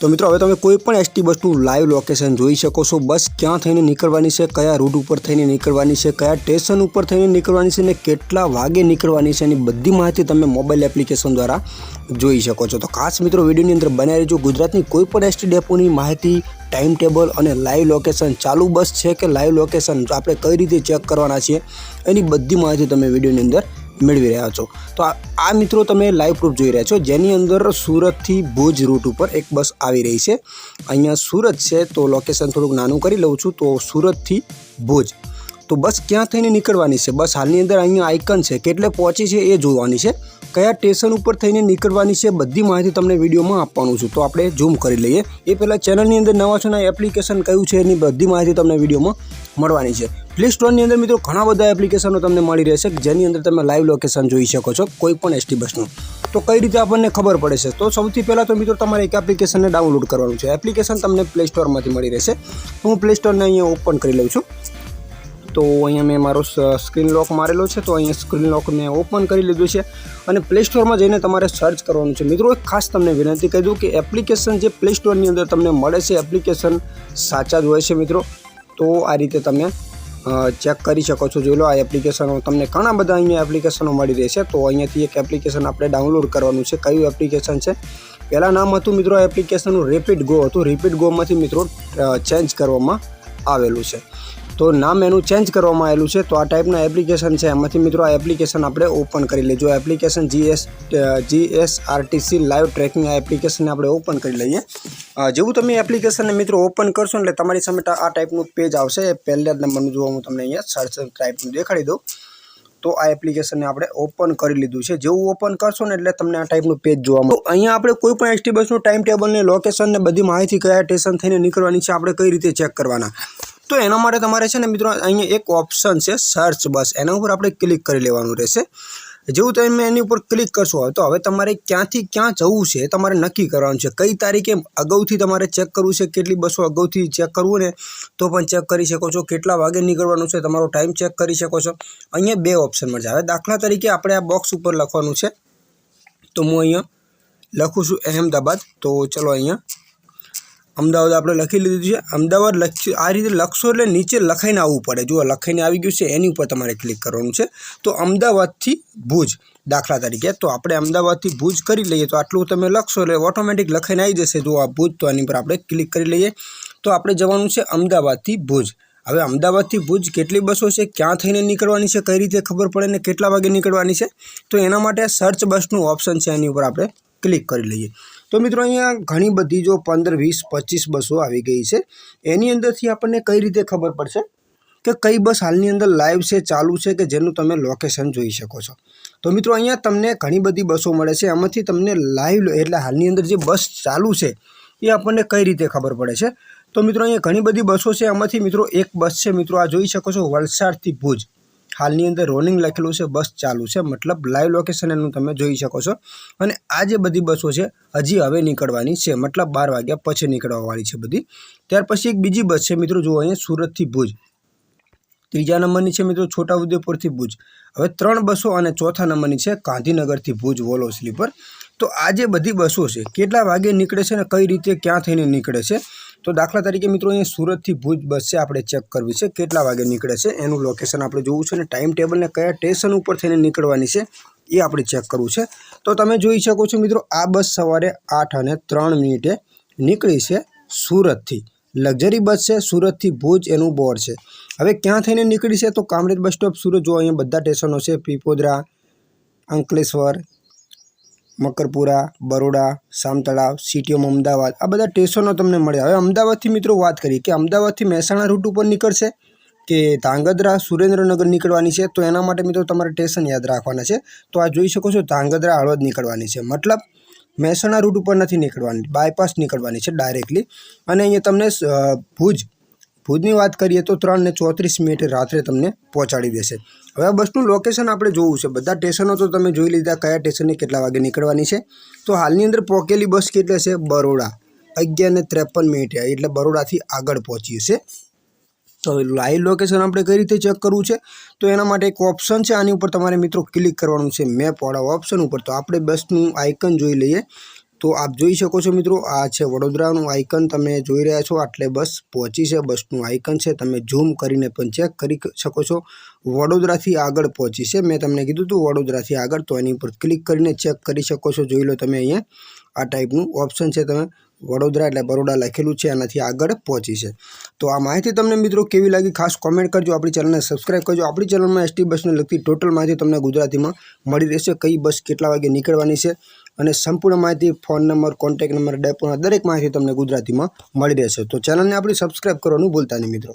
તો મિત્રો, હવે તમે કોઈ પણ એસટી બસનું લાઈવ લોકેશન જોઈ શકો છો. બસ ક્યાં થઈને નીકળવાની છે, કયા રૂટ ઉપર થઈને નીકળવાની છે, કયા સ્ટેશન ઉપર થઈને નીકળવાની છે ને કેટલા વાગે નીકળવાની છે એની બધી માહિતી તમે મોબાઈલ એપ્લિકેશન દ્વારા જોઈ શકો છો. તો ખાસ મિત્રો, વિડીયોની અંદર બનાવી રહેજો ગુજરાતની કોઈ પણ એસટી ડેપોની માહિતી ટાઈમ ટેબલ અને લાઈવ લોકેશન ચાલુ બસ છે કે લાઈવ લોકેશન આપણે કઈ રીતે ચેક કરવાના છીએ એની બધી માહિતી તમે વિડીયોની અંદર મેળવી રહ્યા છો. તો આ મિત્રો તમે લાઈવ પ્રૂફ જોઈ રહ્યા છો. જેની અંદર સુરતથી ભુજ રૂટ ઉપર એક બસ આવી રહી છે. અહીંયા સુરત છે તો લોકેશન થોડુંક નાનું કરી લઉં છું. તો સુરતથી ભુજ. તો બસ ક્યાં થઈને નીકળવાની છે? બસ હાલની અંદર અહીંયા આઇકન છે. કેટલે પહોંચી છે એ જોવાની છે. કયા સ્ટેશન ઉપર થઈને નીકળવાની છે બધી માહિતી તમને વિડીયોમાં આપવાનું છું. તો આપણે ઝૂમ કરી લઈએ. એ પહેલાં ચેનલની અંદર નવા છો એપ્લિકેશન કયું છે એની બધી માહિતી તમને વિડીયોમાં મળવાની છે. પ્લે સ્ટોરની અંદર મિત્રો ઘણા બધા એપ્લિકેશનો તમને મળી રહેશે, જેની અંદર તમે લાઈવ લોકેશન જોઈ શકો છો કોઈ પણ એસટી બસનું તો કઈ રીતે આપણને ખબર પડે છે? તો સૌથી પહેલાં તો મિત્રો તમારે એક એપ્લિકેશનને ડાઉનલોડ કરવાનું છે. એપ્લિકેશન તમને પ્લે સ્ટોરમાંથી મળી રહેશે. હું પ્લે સ્ટોરને અહીંયા ઓપન કરી લઉં છું. તો અહીંયા મેં મારો સ્ક્રીન લોક મારેલો છે, તો અહીંયા સ્ક્રીન લોક મેં ઓપન કરી લીધું છે અને પ્લે સ્ટોરમાં જઈને તમારે સર્ચ કરવાનું છે. મિત્રો, એક ખાસ તમને વિનંતી કહી દઉં કે એપ્લિકેશન જે પ્લે સ્ટોરની અંદર તમને મળે છે એપ્લિકેશન સાચા જ હોય છે મિત્રો. તો આ રીતે તમે ચેક કરી શકો છો. જોઈ લો, આ એપ્લિકેશનો તમને ઘણા બધા અહીંયા એપ્લિકેશનો મળી રહેશે તો અહીંયાથી એક એપ્લિકેશન આપણે ડાઉનલોડ કરવાનું છે. કયું એપ્લિકેશન છે? પહેલાં નામ હતું મિત્રો એપ્લિકેશનનું રેપિડ ગો હતું. રેપિડ ગોમાંથી મિત્રો ચેન્જ કરવામાં આવેલું છે. તો નામ એનું ચેન્જ કરવામાં આવેલું છે. તો આ ટાઈપના એપ્લિકેશન છે. એમાંથી મિત્રો આ એપ્લિકેશન આપણે ઓપન કરી લેજો application GS GSRTC live tracking આ એપ્લિકેશનને આપણે ઓપન કરી લઈએ. જેવું તમે એપ્લિકેશનને મિત્રો ઓપન કરશો એટલે તમારી સામે આ ટાઈપનું પેજ આવશે. એ પહેલા જ નંબરનું જોવા હું તમને અહીંયા સર્ચ ટાઈપનું દેખાડી દઉં. તો આ એપ્લિકેશનને આપણે ઓપન કરી લીધું છે. જેવું ઓપન કરશો ને એટલે તમને આ ટાઈપનું પેજ જોવા મળે અહીંયા આપણે કોઈ પણ એસટી બસનું ટાઈમ ટેબલને લોકેશનને બધી માહિતી કયા સ્ટેશન થઈને નીકળવાની છે, આપણે કઈ રીતે ચેક કરવાના. તો એના માટે તમારે છે ને મિત્રો અહીંયા એક ઓપ્શન છે સર્ચ બસ. એના ઉપર આપણે ક્લિક કરી લેવાનું રહેશે. જેવું તમે એની ઉપર ક્લિક કરશો તો હવે તમારે ક્યાંથી ક્યાં જવું છે તમારે નક્કી કરવાનું છે. કઈ તારીખે અગાઉથી તમારે ચેક કરવું છે, કેટલી બસો અગાઉથી ચેક કરવું ને તો પણ ચેક કરી શકો છો. કેટલા વાગે નીકળવાનું છે તમારો ટાઈમ ચેક કરી શકો છો. અહીંયા બે ઓપ્શન મળશે. હવે દાખલા તરીકે આપણે આ બોક્સ ઉપર લખવાનું છે. તો હું અહીંયા લખું છું અહેમદાબાદ. તો ચલો અહીંયા અમદાવાદ આપણે લખી લીધું છે. અમદાવાદ લખી, આ રીતે લખશો એટલે નીચે લખાઈને આવવું પડે. જો લખાઈને આવી ગયું છે, એની ઉપર તમારે ક્લિક કરવાનું છે. તો અમદાવાદથી ભુજ દાખલા તરીકે. તો આપણે અમદાવાદથી ભુજ કરી લઈએ તો આટલું તમે લખશો એટલે ઓટોમેટિક લખાઈને આવી જશે. જો આ ભુજ તો આની પર આપણે ક્લિક કરી લઈએ. તો આપણે જવાનું છે અમદાવાદથી ભુજ. હવે અમદાવાદથી ભુજ કેટલી બસો છે, ક્યાં થઈને નીકળવાની છે, કઈ રીતે ખબર પડે ને કેટલા વાગે નીકળવાની છે? તો એના માટે સર્ચ બસનું ઓપ્શન છે, એની ઉપર આપણે ક્લિક કરી લઈએ. તો મિત્રો અહીંયા ઘણી બધી જો પંદર, વીસ, પચીસ બસો આવી ગઈ છે. એની અંદરથી આપણને કઈ રીતે ખબર પડશે? કે કઈ બસ હાલની અંદર લાઈવ છે, ચાલુ છે કે જેનું તમે લોકેશન જોઈ શકો છો? તો મિત્રો અહીંયા તમને ઘણી બધી બસો મળે છે. આમાંથી તમને લાઈવ એટલે હાલની અંદર જે બસ ચાલુ છે, એ આપણને કઈ રીતે ખબર પડે છે? તો મિત્રો અહીંયા ઘણી બધી બસો છે. આમાંથી મિત્રો એક બસ છે. મિત્રો આ જોઈ શકો છો, વલસાડથી ભુજ. હાલની અંદર રોલિંગ લખેલું છે, બસ ચાલુ છે. મતલબ લાઈવ લોકેશન એનું તમે જોઈ શકો છો. અને આ જે બધી બસો છે, હજી હવે નીકળવાની છે. મતલબ બાર વાગ્યા પછી નીકળવાવાળી છે બધી. ત્યાર પછી એક બીજી બસ છે મિત્રો, જુઓ અહીંયા સુરતથી ભુજ. ત્રીજા નંબરની છે મિત્રો, છોટાઉદેપુરથી ભુજ. હવે ત્રણ બસો અને ચોથા નંબરની છે, ગાંધીનગરથી ભુજ, વોલો સ્લીપર. તો આ જે બધી બસો છે, કેટલા વાગે નીકળે છે ને કઈ રીતે ક્યાં થઈને નીકળે છે તો દાખલા તરીકે મિત્રો અહીંયા સુરતથી ભુજ બસ છે આપણે ચેક કરવી છે, કેટલા વાગે નીકળે છે, એનું લોકેશન આપણે જોવું છે અને ટાઈમ ટેબલને કયા સ્ટેશન ઉપર થઈને નીકળવાની છે, એ આપણે ચેક કરવું છે. તો તમે જોઈ શકો છો મિત્રો, આ બસ સવારે આઠ અને ત્રણ મિનિટે નીકળી છે સુરતથી. લક્ઝરી બસ છે, સુરતથી ભુજ એનું બોર્ડ છે. હવે ક્યાં થઈને નીકળી છે તો કામરેજ બસ સ્ટોપ સુરત. જો અહીંયા બધા સ્ટેશનો છે, પીપોદરા, અંકલેશ્વર મકરપુરા, બરોડા, સામતળાવ સિટી ઓફ અમદાવાદ, આ બધા સ્ટેશનો તમને મળે હવે અમદાવાદથી મિત્રો વાત કરીએ કે અમદાવાદથી મહેસાણા રૂટ ઉપર નીકળશે કે ધાંગધ્રા સુરેન્દ્રનગર નીકળવાની છે? તો એના માટે મિત્રો તમારે સ્ટેશન યાદ રાખવાના છે. તો આ જોઈ શકો છો ધાંગધ્રા હળવદ નીકળવાની છે. મતલબ મહેસાણા રૂટ ઉપર નથી નીકળવાની બાયપાસ નીકળવાની છે ડાયરેક્ટલી અને અહીંયા તમને ભુજ ભુજની વાત કરીએ તો ત્રણ ને ચોત્રીસ મિનિટે રાત્રે તમને પહોંચાડી દેશે. હવે આ બસનું લોકેશન આપણે જોવું છે. બધા સ્ટેશનો તો તમે જોઈ લીધા, કયા સ્ટેશને કેટલા વાગે નીકળવાની છે. તો હાલની અંદર પોકેલી બસ કેટલે છે? બરોડા. અગિયાર ને ત્રેપન મિનિટે. એટલે બરોડાથી આગળ પહોંચી છે તો લાઈવ લોકેશન આપણે કઈ રીતે ચેક કરવું છે? તો એના માટે એક ઓપ્શન છે. આની ઉપર તમારે મિત્રો ક્લિક કરવાનું છે. મેપ વાળા ઓપ્શન ઉપર. તો આપણે બસનું આઇકન જોઈ લઈએ. તો આપ જોઈ શકો છો મિત્રો, આ છે વડોદરાનું આઇકન તમે જોઈ રહ્યા છો, આટલે બસ પહોંચી છે, બસનું આઇકન છે. તમે ઝૂમ કરીને પણ ચેક કરી શકો છો. વડોદરાથી આગળ પહોંચી છે. મેં તમને કીધું હતું વડોદરાથી આગળ, તો એની ઉપર ક્લિક કરીને ચેક કરી શકો છો. જોઈ લો તમે અહીંયા આ ટાઈપનું ઓપ્શન છે તમે. વડોદરા એટલે બરોડા લખેલું છે એનાથી આગળ પહોંચી છે. તો આ માહિતી તમને મિત્રો કેવી લાગી ખાસ કોમેન્ટ કરજો, આપણી ચેનલને સબસ્ક્રાઈબ કરજો. આપણી ચેનલમાં એસટી બસને લગતી ટોટલ માહિતી તમને ગુજરાતીમાં મળી રહેશે. કઈ બસ કેટલા વાગે નીકળવાની છે અને સંપૂર્ણ માહિતી ફોન નંબર કોન્ટેક્ટ નંબર ડેપોના દરેક માહિતી તમને ગુજરાતીમાં મળી રહેશે. તો ચેનલને આપણી સબસ્ક્રાઈબ કરવાનું ભૂલતા નહીં મિત્રો.